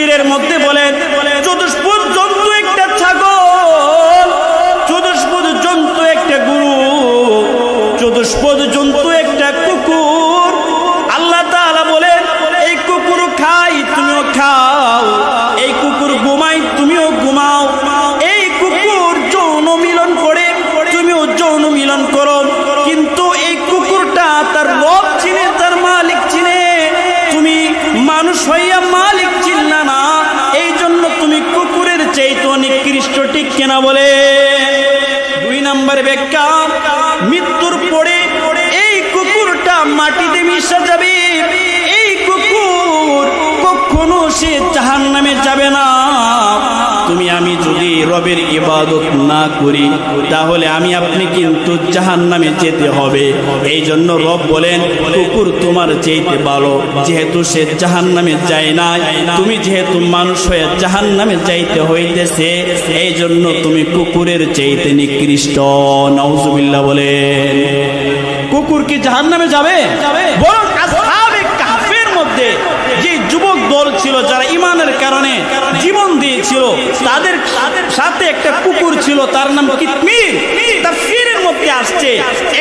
তাফসিরের মধ্যে বলেন চতুষ্পদ জন্তু একটা ছাগল চতুষ্পদ জন্তু একটা গুরু চতুষ্পদ জন্তু নিকৃষ্ট ঠিক কেনা বলে? দুই নম্বর ব্যাখ্যা, মৃত্যুর পরে এই কুকুরটা মাটিতে মিশে যাবে। এই কুকুর কখনো সে জাহান নামে যাবে না। তুমি আমি যদি রবের ইবাদত না করি তাহলে আমি আপনি কিন্তু জাহান নামে যেতে হবে। এই জন্য রব বলেন কুকুর তোমার চেয়েতে ভালো যেহেতু সে জাহান নামে যায় না তুমি যেহেতু মানুষ হয়ে জাহান নামে যাইতে হইতেছে এই জন্য তুমি কুকুরের চেয়েতে নিকৃষ্ট। নাউজুবিল্লাহ বলেন। কুকুর কি জাহান নামে যাবে বরং ইমানের কারণে জীবন দিয়েছিল। তাদের সাথে একটা কুকুর ছিল, তার নাম কিতমির তাফসীরের মধ্যে আসছে,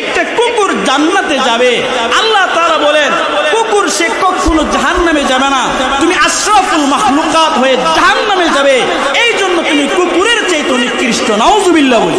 একটা কুকুর জান্নাতে যাবে। আল্লাহ তাআলা বলেন, কুকুর সে কখনো জাহান্নামে যাবে না। তুমি আশরাফুল মাখলুকাত হয়ে জাহান্নামে যাবে। এই জন্য তুমি কুকুরের চাইতে নিকৃষ্ট নাউজুবিল্লাহ বলি।